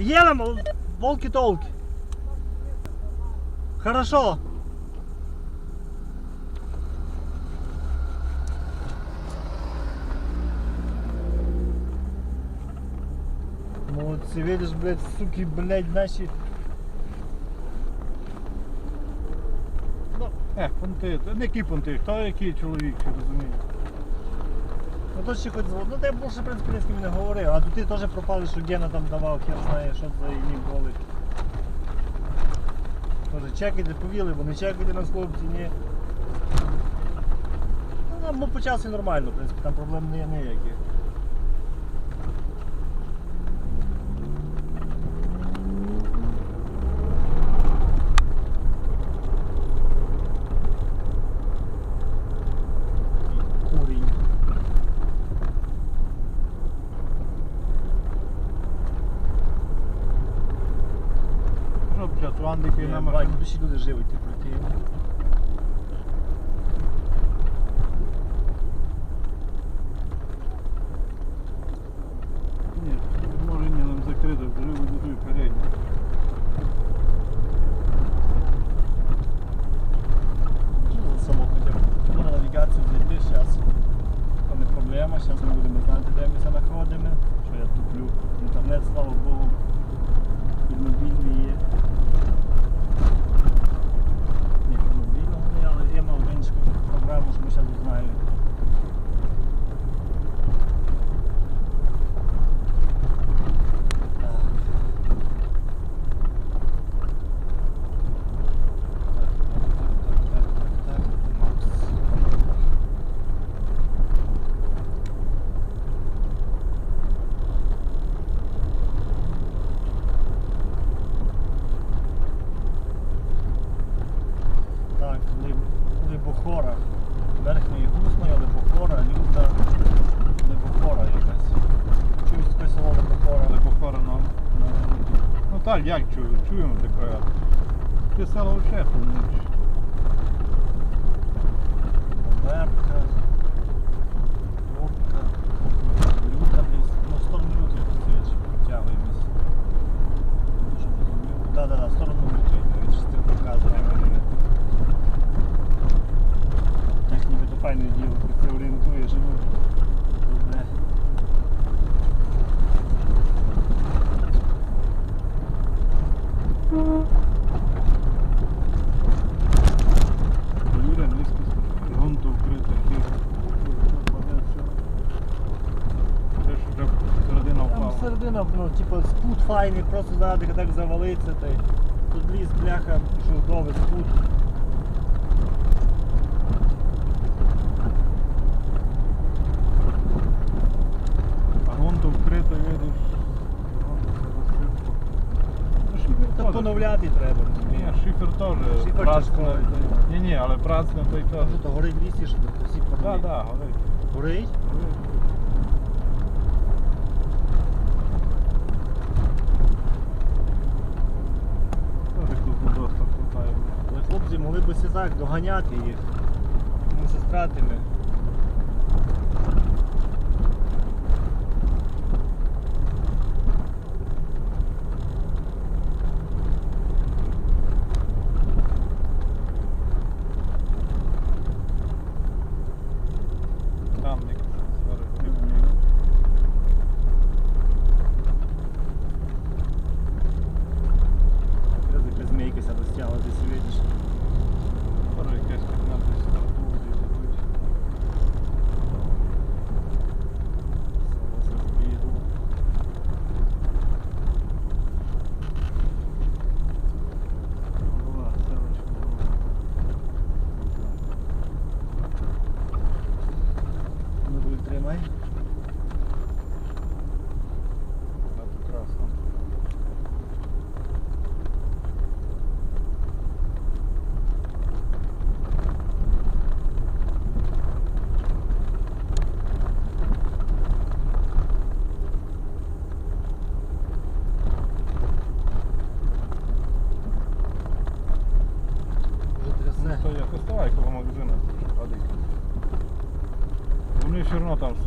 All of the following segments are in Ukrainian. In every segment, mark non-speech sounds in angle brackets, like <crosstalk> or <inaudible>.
Є нам волки-толки. Хорошо. Молодці, видиш, блядь, суки, блядь, наші. Ну, е, понти, та не які понти, хто який чоловік, чи розумієш? Ну то ще хоч. Ну ти більше, в принципі, з ким не говорив, а тут ти теж пропали, що Гена там давав, хер знає, що за їм болить. Тоже чекайте, повіли, бо не чекайте нас хлопці, ні. Ну, нам ну, почався нормально, в принципі, там проблем не ніяких. на Бать, машині? душі люди живуть, Як чую, чуємо таке. Ти село взагалі помниш. Верка, Лобка, Люта десь. Ну, сторону люти стоїть, протягуємось. Так, так, так, в сторону люти. Він ж показує мене. Так ніби то файне діло, ти орієнтуєш. Ну, низько грунту вкрите, гір. Це ж вже середина Середина, ну, типу, спут файний, просто зараз так завалиться, та й тут ліс, бляха, чудовий спут. А грунту вкрито, видиш. Ну, шифер Та теж. поновляти треба, Ні, шифер теж. Шифер так. Ні, ні, але прасне той теж. Тут горить в лісі, що тут всі Так, так. Горить? Горить. Теж тут доступ хватає. Але хлопці могли б ось і так доганяти їх. Тому що стратими. Там якось зараз. Якраз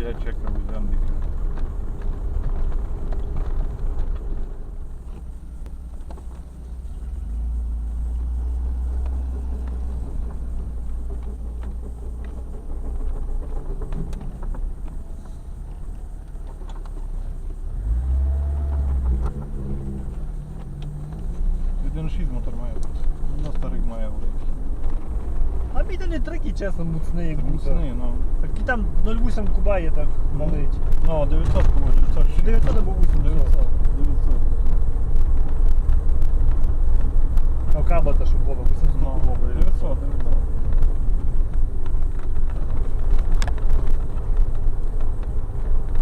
что я чекав у земників. Один шість мотор має, на старих має великий. А мій не такий, чесно, муцний, як. Міцний, ну. Такий там 0,8 куба є так малить. Ну, 900 було, 900. 900 або 800. 900. 900. Ну, кабота, щоб було, 800 Ну, кубов. 900, 900.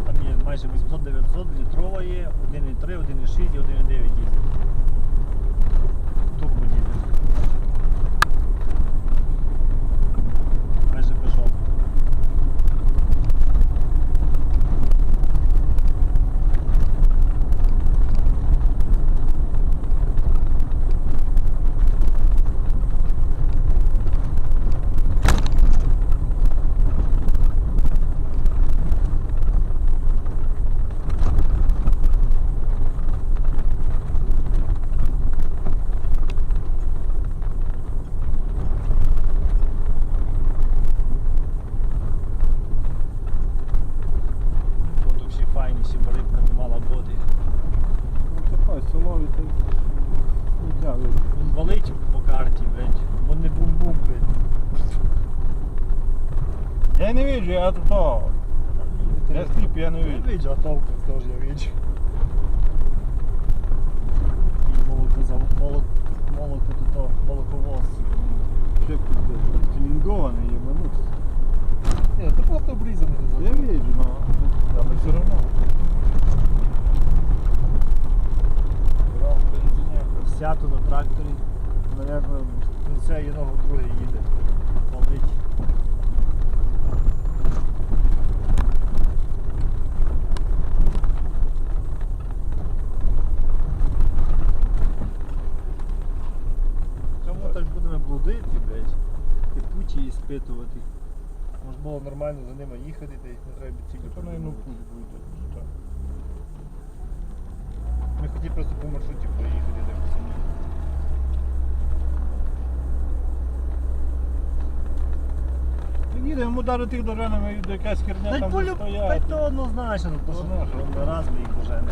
Там є майже 800-900, літрова є, 1,3, 1,6 і 1,9 дізель. Турбо дізель. Майже Peugeot. Фото всі файні, всі барибка не мала бути. Ну, такой силовий та й сміття від. Він валить по карті, блядь, бо не бум-бум, блядь. Я не вижу, я тут то. Я сліп, я не Я вижу. виджу, а толку теж я виджу. І молоко за молок, молоко то то, молоковоз. Ще куди. Тюнінгований, єбануть. Ні, це просто обрізаний. Я вижу, но але все равно. Брав бензиняка. Сято на тракторі, наверное, це і ногу другий їде. Валить. Чому так будемо блудити, блядь? І путі і спитувати. Може було ними їхати, їх не треба тільки Це, наверное, путь буде. Так. Ми хотіли просто по маршруті проїхати, так самі. Їде, йому дати тих доженами, і якась херня Та й там полю, буде та й то однозначно, то що Однозначно. раз ми їх доженемо.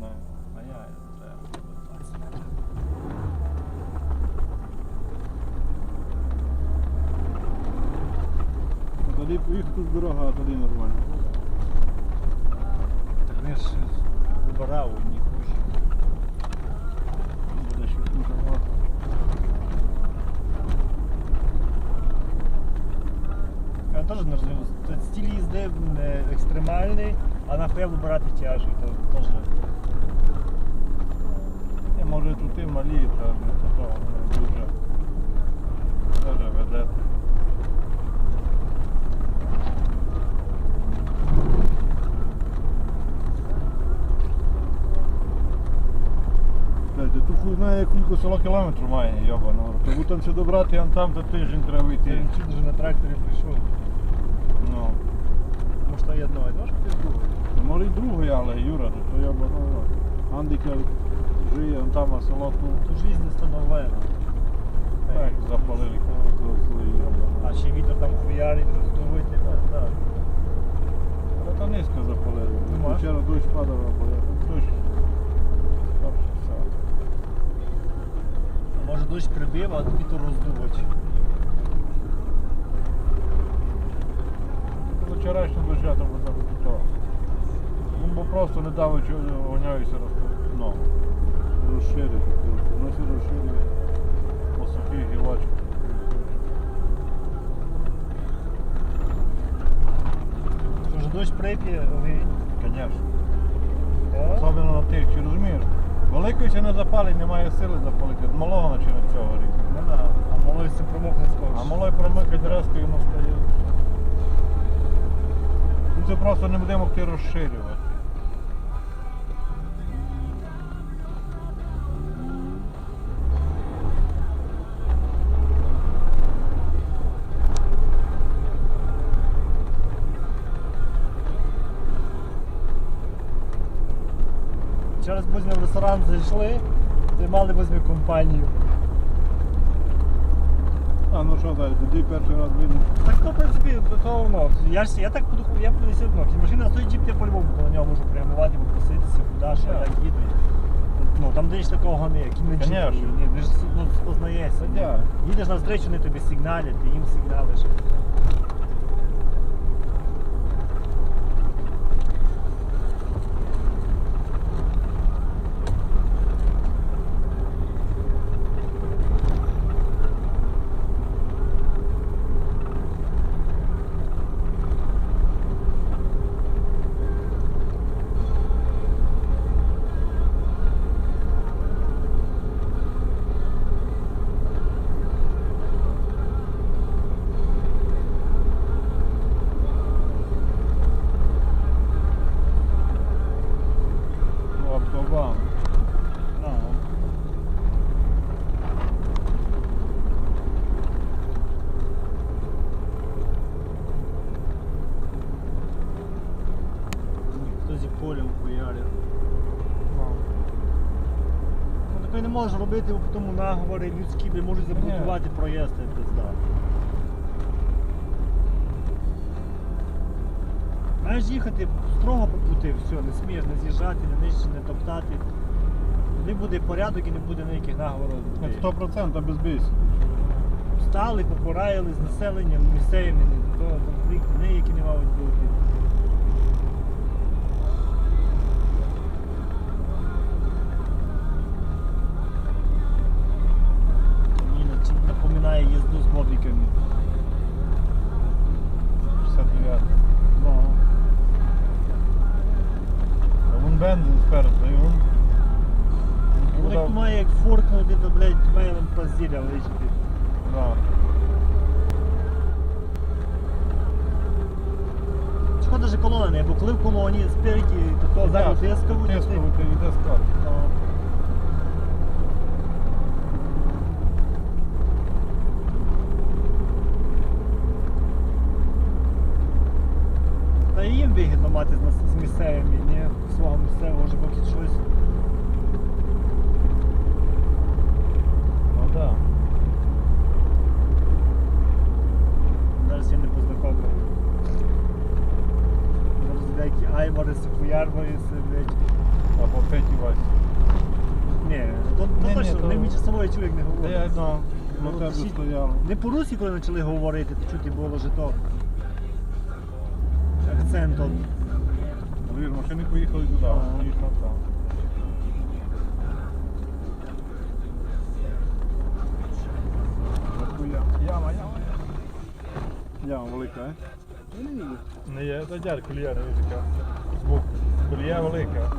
На, <laughs> а я треба 20 метрів. тоді їх тут дорога, а тоді нормально. Так вони ж вибирав одні хужі. Буде ще круто. Я не стиль їзди е, екстремальний, а нахуя вибирати тяжі, то теж. Я може тут і малі, та то дуже. Дуже веде. Тут знає, кілько село кілометрів має, йобано. Тому там ще добрати, а там то тиждень треба Ти йти. він чуть вже на тракторі прийшов. Ну. Що одного, тож ти другий. Ну, Може і другий, але Юра, то то йобано. Андика жиє, он там, село тут. Ту жизнь не становлена. Так, запалили коли йобано. А ще вітер там хуярить, роздувить, так, так. Але то низько запалили. Ну. Вчора дощ падав, або я тут дощ. Може дощ прибив, а вітер роздувач. До вчорашнього буде тут то. Ну, бо просто не дав, гоняюся ну, розширити. Все розширює по сухих гілочках. Що ж дощ прип'є, огонь. Звісно. Особливо на тих, чи розумієш? Великої ще не запалить, немає сили запалити. Малого починає цього рік. Ну да, а малий все промокне скорше. А малой промикать резко воно стає. Це просто не будемо могти розширювати. Через ми в ресторан зайшли, ти мали возьми компанію. А ну що далі, тоді перший раз видно. Так то, в принципі, до того воно. Я ж я так буду я буду все одно. Машина стоїть джип, я по-любому коло нього можу прямувати, попроситися, куди, що, Так. як їдуть. Ну, там де такого не, як Ні, ти ж ну, спознаєшся. Їдеш на зустрічу, вони тобі сигналять, ти їм сигналиш. Ну, автобан. Ну. Хтось і полем хуярив. Ну, таке не можеш робити, тому наговори людські, де можуть заблокувати проїзд, як пизда. Маєш їхати строго по пути, все, не смієш не з'їжджати, не нижче, не топтати. Не буде порядок і не буде ніяких наговорів. Людей. 100% без бійся. Встали, попораїли з населенням місцевим, не до того конфлікту, ніякі не мають бути. Мені нач- напоминає їзду з бобіками. 69. Ну, А вон бензин спереду, і він. ну як має як форкнути, то, блядь, має вам позділя личити. Да. Шкода же колона не, бо коли в колоні спереді, то то зараз тискавуть, а ти- Тисковий, ти йде скат. Ну. Та і їм вигідно мати з місцевими, не Свого місцевого вже поки щось. Тебе стояли. Не по-русски, коли почали говорити, то чути було вже то. Акцент от. Дві машини поїхали туди, Ага. а їхав там. Яма, яма, яма. Яма велика, е? Не є, та дядь колія не така. Колія велика.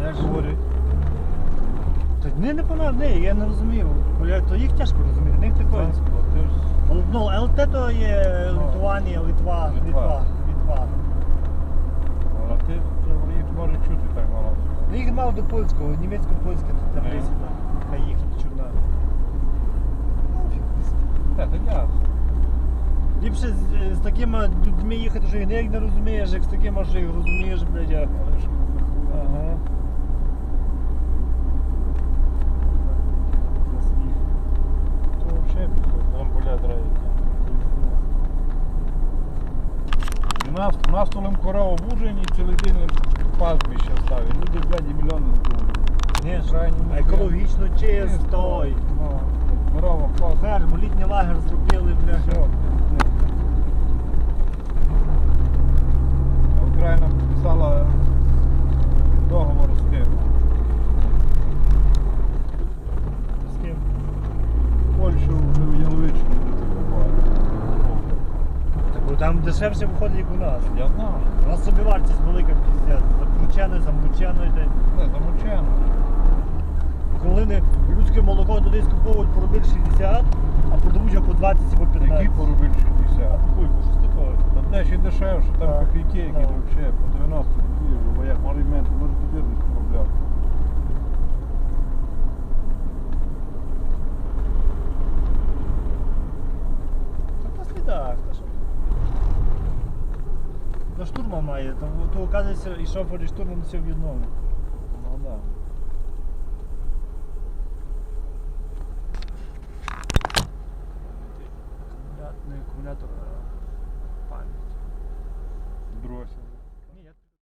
Як говорять. Та ні, не понад, ні, я не розумію. То їх тяжко розуміти, них такої. Транспорт, ти ж Ну, ЛТ то є Ну. Литванія, Литва, Литва. Литва. Але ти їх може чути так мало. Ну їх мало до польського, німецько-польське тут там Ні. десь, хай їхній чорна. Та, так ясно. Ліпше з, такими людьми їхати, що їх не розумієш, як з такими, що їх розумієш, блядь. а- Але ж Ага. На сніг. то взагалі ампуля треба. У нас, у корова в Ужині цілий день пастбище ставить. Люди, блядь, і мільйони на. Ні, Крайні а екологічно чисто. Ну, Корова пас. Ферму, літній лагер зробили, бля. Все. А Україна підписала договор з тим. З ким? Польщу в Яловичну буде купувати. Так, бо там дешевше виходить, як у нас. Я знаю. У нас собі вартість велика піздець. Закручене, замучене. йде. Не, замучено. Коли не людське молоко туди скуповують по рубль 60, а продають його по 20 або 15. Які порубиль 60. Кульку, щось таке. Та де ще дешевше, там копійки, які взагалі по 90 копійок, бо як малий мент, може туди десь поробляти. Та по слідах, та що. Та штурман має, то, оказується і шофер, все в. Ну да.